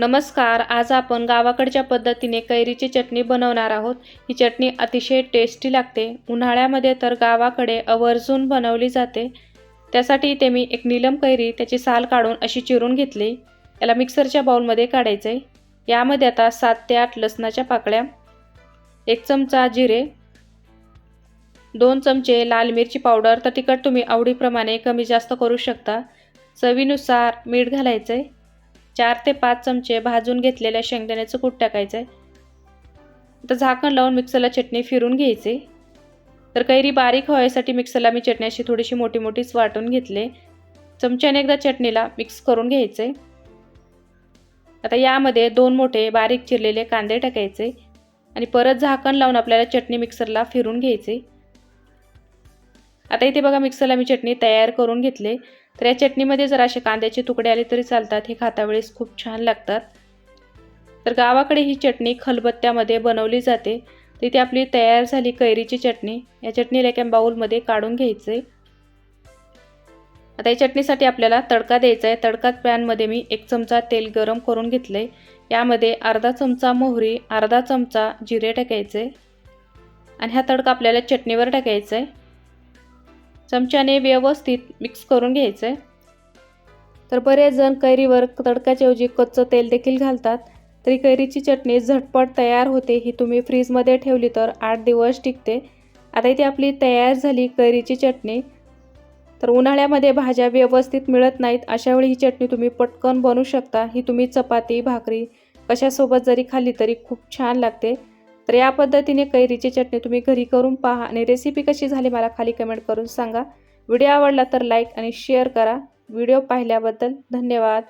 नमस्कार आज आपण गावाकडच्या पद्धतीने कैरीची चटणी बनवणार आहोत. ही चटणी अतिशय टेस्टी लागते. उन्हाळ्यामध्ये तर गावाकडे आवर्जून बनवली जाते. त्यासाठी इथे मी एक नीलम कैरी त्याची साल काढून अशी चिरून घेतली. याला मिक्सरच्या बाउलमध्ये काढायचं आहे यामध्ये आता सात ते आठ लसणाच्या पाकळ्या एक चमचा जिरे दोन चमचे लाल मिरची पावडर. तर तिखट तुम्ही आवडीप्रमाणे कमी जास्त करू शकता. चवीनुसार मीठ घालायचं आहे चार ते पाच चमचे भाजून घेतलेल्या शेंगदाण्याचं कूट टाकायचं आहे आता झाकण लावून मिक्सरला चटणी फिरून घ्यायची. तर कैरी बारीक व्हायसाठी मिक्सरला मी चटणी अशी थोडीशी मोठी मोठीच वाटून घेतले. चमच्याने एकदा चटणीला मिक्स करून घ्यायचे. आता यामध्ये दोन मोठे बारीक चिरलेले कांदे टाकायचे. आणि परत झाकण लावून आपल्याला चटणी मिक्सरला फिरून घ्यायचे. आता इथे बघा मिक्सरला मी चटणी तयार करून घेतले. तर या चटणीमध्ये जर असे कांद्याचे तुकडे आले तरी चालतात. हे खाता वेळेस खूप छान लागतात. तर गावाकडे ही चटणी खलबत्त्यामध्ये बनवली जाते. तिथे आपली तयार झाली कैरीची चटणी. या चटणीला एका बाऊलमध्ये काढून घ्यायचे. आता या चटणीसाठी आपल्याला तडका द्यायचा आहे. तडका पॅनमध्ये मी एक चमचा तेल गरम करून घेतलं आहे यामध्ये अर्धा चमचा मोहरी अर्धा चमचा जिरे टाकायचे. आणि हा तडका आपल्याला चटणीवर टाकायचा आहे. चमच्याने व्यवस्थित मिक्स करून घ्यायचं आहे तर बरेच जण कैरीवर तडकाच्याऐवजी कच्चं तेल देखील घालतात. तरी कैरीची चटणी झटपट तयार होते ही तुम्ही फ्रीजमध्ये ठेवली तर आठ दिवस टिकते. आता इथे आपली तयार झाली कैरीची चटणी. तर उन्हाळ्यामध्ये भाज्या व्यवस्थित मिळत नाहीत अशावेळी ही चटणी तुम्ही पटकन बनवू शकता. ही तुम्ही चपाती भाकरी कशासोबत जरी खाल्ली तरी खूप छान लागते. तर या पद्धतीने कैरीची चटणी तुम्ही घरी करून पहा आणि रेसिपी कशी झाली मला खाली कमेंट करून सांगा. व्हिडिओ आवडला तर लाईक आणि शेअर करा. व्हिडिओ पाहिल्याबद्दल धन्यवाद.